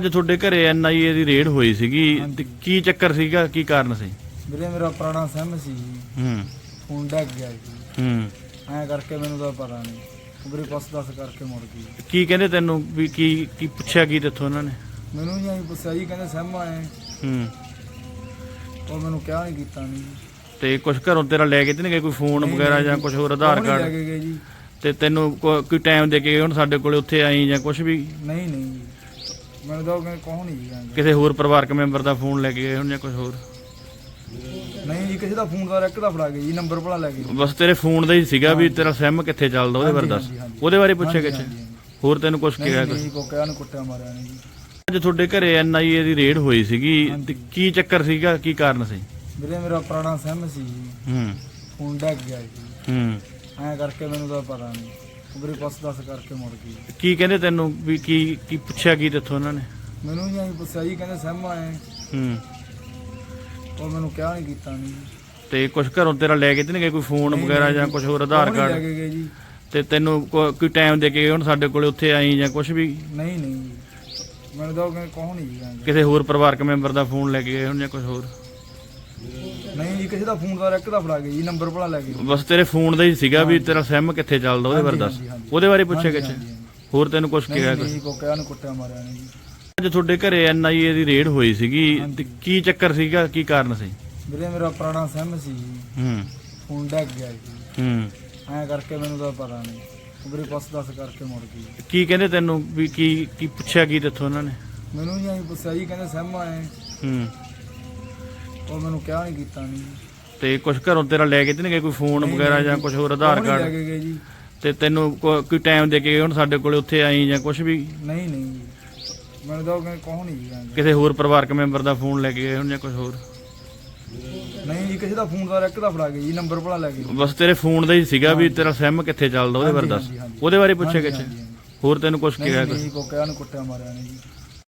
ਅੱਜ ਤੁਹਾਡੇ ਘਰੇ ਐਨਆਈਏ ਦੀ ਰੇਡ ਹੋਈ ਸੀਗੀ। ਤੇ ਕੀ ਚੱਕਰ ਸੀਗਾ? ਕੀ ਕਾਰਨ ਸੀ? ਵੀਰੇ ਮੇਰਾ ਪੁਰਾਣਾ ਸਿਮ ਸੀ। ਜੀ ਹੂੰ। ਫੋਨ ਡੱਗ ਗਿਆ ਜੀ। ਹੂੰ। ਐਂ ਕਰਕੇ ਮੈਨੂੰ ਤਾਂ ਪਤਾ ਨਹੀਂ ਵੀਰੇ ਪਸ ਦੱਸ ਕਰਕੇ ਮੁੜ ਗਈ। ਕੀ ਕਹਿੰਦੇ ਤੈਨੂੰ? ਵੀ ਕੀ ਕੀ ਪੁੱਛਿਆ ਕੀ ਤੇਥੋਂ ਉਹਨਾਂ ਨੇ? ਮੈਨੂੰ ਨਹੀਂ ਆਈ ਪੁੱਛਿਆ ਜੀ ਕਹਿੰਦੇ ਸਿਮ ਆਏ ਹੂੰ। ਉਹ ਮੈਨੂੰ ਕਿਹਾ ਨਹੀਂ ਕੀਤਾ ਨਹੀਂ ਤੇ ਕੁਝ ਘਰੋਂ ਤੇਰਾ ਲੈ ਕੇ ਤੇ ਨਹੀਂ ਗਏ? ਕੋਈ ਫੋਨ ਵਗੈਰਾ ਜਾਂ ਕੁਝ ਹੋਰ ਆਧਾਰ ਕਾਰਡ? ਕੇ ਗਏ ਜੀ। ਤੇ ਤੈਨੂੰ ਕੋ- ਕੋਈ ਟਾਈਮ ਦੇ ਕੇ ਗਏ ਹੁਣ ਸਾਡੇ ਕੋਲੇ ਉੱਥੇ ਆਈ ਜਾਂ ਕੁਝ ਵੀ? ਨਹੀਂ ਨਹੀਂ ਜੀ। ਮੈਨੂੰ ਤਾਂ ਉਹ ਕਹਿੰਦੇ ਕੌਣ ਨਹੀਂ ਜੀ ਕਹਿੰਦੇ। ਕਿਸੇ ਹੋਰ ਪਰਿਵਾਰਕ ਮੈਂਬਰ ਦਾ ਫੋਨ ਲੈ ਕੇ ਗਏ ਹੁਣ ਜਾਂ ਕੁਝ ਹੋਰ? ਨਹੀਂ ਜੀ ਕਿਸੇ ਦਾ ਫੋਨ ਦਾ ਇੱਕ ਦਾ ਫੜਾ ਗਏ ਜੀ ਨੰਬਰ ਭਲਾ ਲੈ ਗਏ। ਬਸ ਤੇਰੇ ਫੋਨ ਦਾ ਹੀ ਸੀਗਾ ਵੀ ਤੇਰਾ ਸਿਮ ਕਿੱਥੇ ਚੱਲਦਾ ਉਹਦੇ ਬਾਰੇ ਦੱਸ। ਹਾਂਜੀ, ਹਾਂਜੀ। ਉਹਦੇ ਬਾਰੇ ਪੁੱਛਿਆ ਹਾਂਜੀ, ਕਿਛ? ਹਾਂਜੀ, ਹਾਂਜੀ। ਹੋਰ ਤੈਨੂੰ ਕੁਝ ਕਿਹਾ ਨਹੀਂ ਕੁਛ? ਕਿਹਾ ਨਹੀਂ ਕੁੱਟਿਆ ਮਾਰਿਆ ਨਹੀਂ ਜੀ। ਅੱਜ ਤੁਹਾਡੇ ਘਰੇ ਐਨਆਈਏ ਦੀ ਰੇਡ ਹੋਈ ਸੀਗੀ ਤੇ ਕੀ ਚੱਕਰ ਸੀਗਾ ਕੀ ਕਾਰਨ ਸੀ? ਵੀਰੇ ਮੇਰਾ ਪੁਰਾਣਾ ਸਿਮ ਸੀ ਜੀ। ਹੂੰ। ਫੋਨ ਡੱਗ ਗਿਆ ਜੀ। ਹੂੰ। ਐਂ ਕਰਕੇ ਮੈਨੂੰ ਤਾਂ ਪਤਾ ਨਹੀਂ ਵੀਰੇ ਪਸ ਦੱਸ ਕਰਕੇ ਮੁੜ ਗਈ। ਕੀ ਕਹਿੰਦੇ ਤੈਨੂੰ ਵੀ ਕੀ ਕੀ ਪੁੱਛਿਆ ਕੀ ਤੇਥੋਂ ਉਹਨਾਂ ਨੇ? ਮੈਨੂੰ ਨਹੀਂ ਆਈ ਪੁੱਛਿਆ ਜੀ ਕਹਿੰਦੇ ਸਿਮ ਆਏ ਹੂੰ। ਉਹ ਮੈਨੂੰ ਕਿਹਾ ਨਹੀਂ ਕੀਤਾ ਨਹੀਂ ਤੇ ਕੁਝ ਘਰੋਂ ਤੇਰਾ ਲੈ ਕੇ ਤੇ ਨਹੀਂ ਗਏ ਕੋਈ ਫੋਨ ਵਗੈਰਾ ਜਾਂ ਕੁਝ ਹੋਰ ਆਧਾਰ ਨਹੀਂ ਲੈ ਕਾਰਡ ਕੇ ਗਏ ਜੀ। ਤੇ ਤੈਨੂੰ ਕੋ- ਕੋਈ ਟਾਈਮ ਦੇ ਕੇ ਗਏ ਹੁਣ ਸਾਡੇ ਕੋਲੇ ਉੱਥੇ ਆਈ ਜਾਂ ਕੁਝ ਵੀ? ਨਹੀਂ ਨਹੀਂ। ਜੀ ਮੈਨੂੰ ਤਾਂ ਉਹ ਕਹਿੰਦੇ ਕੌਣ ਨਹੀਂ ਜੀ ਕਹਿੰਦੇ ਕਿਸੇ ਹੋਰ ਪਰਿਵਾਰਕ ਮੈਂਬਰ ਦਾ ਫੋਨ ਲੈ ਕੇ ਗਏ ਹੁਣ ਜਾਂ ਕੁਝ ਹੋਰ? ਨਹੀਂ ਜੀ ਕਿਸੇ ਦਾ ਫੋਨ ਦਾ ਇੱਕ ਦਾ ਫੜਾ ਗਏ ਜੀ ਨੰਬਰ ਭਲਾ ਲੈ ਗਏ ਬਸ ਤੇਰੇ ਫੋਨ ਦਾ ਹੀ ਸੀਗਾ ਵੀ ਤੇਰਾ ਸਿਮ ਕਿੱਥੇ ਚੱਲਦਾ ਉਹਦੇ ਬਾਰੇ ਦੱਸ। ਹਾਂਜੀ, ਹਾਂਜੀ। ਉਹਦੇ ਬਾਰੇ ਪੁੱਛਿਆ ਹਾਂਜੀ, ਕਿਛ? ਹਾਂਜੀ, ਹਾਂਜੀ। ਹੋਰ ਤੈਨੂੰ ਕੁਝ ਕਿਹਾ ਨਹੀਂ ਕੁਛ? ਕਿਹਾ ਨਹੀਂ ਕੁੱਟਿਆ ਮਾਰਿਆ ਨਹੀਂ ਜੀ। ਅੱਜ ਤੁਹਾਡੇ ਘਰੇ ਐਨਆਈਏ ਦੀ ਰੇਡ ਹੋਈ ਸੀਗੀ ਤੇ ਕੀ ਚੱਕਰ ਸੀਗਾ ਕੀ ਕਾਰਨ ਸੀ? ਵੀਰੇ ਮੇਰਾ ਪੁਰਾਣਾ ਸਿਮ ਸੀ। ਜੀ ਹੂੰ। ਫੋਨ ਡੱਗ ਗਿਆ ਜੀ। ਹੂੰ। ਐਂ ਕਰਕੇ ਮੈਨੂੰ ਤਾਂ ਪਤਾ ਨਹੀਂ। ਵੀਰੇ ਪਸ ਦੱਸ ਕਰਕੇ ਮੁੜ ਗਈ। ਕੀ ਕਹਿੰਦੇ ਤੈਨੂੰ ਵੀ ਕੀ ਕੀ ਪੁੱਛਿਆ ਕੀ ਤੇਥੋਂ ਉਹਨਾਂ ਨੇ? ਮੈਨੂੰ ਆਈ ਪੁੱਛਿਆ ਜੀ ਕਹਿੰਦੇ ਸਿਮ ਆਏ। ਹੂੰ। ਉਹ ਮੈਨੂੰ ਕਿਹਾ ਨਹੀਂ ਕੀਤਾ ਨਹੀਂ ਤੇ ਕੁਝ ਘਰੋਂ ਤੇਰਾ ਲੈ ਕੇ ਤੇ ਨਹੀਂ ਗਏ ਕੋਈ ਫੋਨ ਵਗੈਰਾ ਜਾਂ ਕੁਝ ਹੋਰ ਆਧਾਰ ਉਹ ਨਹੀਂ ਲੈ ਕਾਰਡ ਕੇ ਗਏ ਜੀ। ਤੇ ਤੈਨੂੰ ਕੋ- ਕੋਈ ਟਾਈਮ ਦੇ ਕੇ ਗਏ ਹੁਣ ਸਾਡੇ ਕੋਲੇ ਉੱਥੇ ਆਈ ਜਾਂ ਕੁਝ ਵੀ? ਨਹੀਂ ਨਹੀਂ ਜੀ। ਮੈਨੂੰ ਤਾਂ ਕੌਣ ਨਹੀਂ ਜੀ ਕਹਿੰਦੇ। ਕਿਸੇ ਹੋਰ ਪਰਿਵਾਰਕ ਮੈਂਬਰ ਦਾ ਫੋਨ ਲੈ ਕੇ ਗਏ ਹੁਣ ਜਾਂ ਕੁਝ ਹੋਰ? ਨਹੀਂ ਜੀ ਕਿਸੇ ਦਾ ਫੋਨ ਦਾ ਇੱਕ ਦਾ ਫੜਾ ਗਏ ਜੀ ਨੰਬਰ ਭਲਾ ਲੈ ਗਏ। ਬਸ ਤੇਰੇ ਫੋਨ ਦਾ ਹੀ ਸੀਗਾ ਵੀ ਤੇਰਾ ਸਿਮ ਕਿੱਥੇ ਚੱਲਦਾ ਉਹਦੇ ਬਾਰੇ ਦੱਸ। ਹਾਂਜੀ, ਹਾਂਜੀ। ਉਹਦੇ ਬਾਰੇ ਪੁੱਛਿਆ ਹਾਂਜੀ, ਕਿਛ ਹਾਂਜੀ, ਹਾਂਜੀ। ਹੋਰ ਤੈਨੂੰ ਕੁਝ ਕਿਹਾ ਕੁਛ? ਨਹੀਂ ਕੋ ਕਿਹਾ ਨਹੀਂ ਕੁੱਟਿਆ ਮਾਰਿਆ ਨਹੀਂ ਜੀ।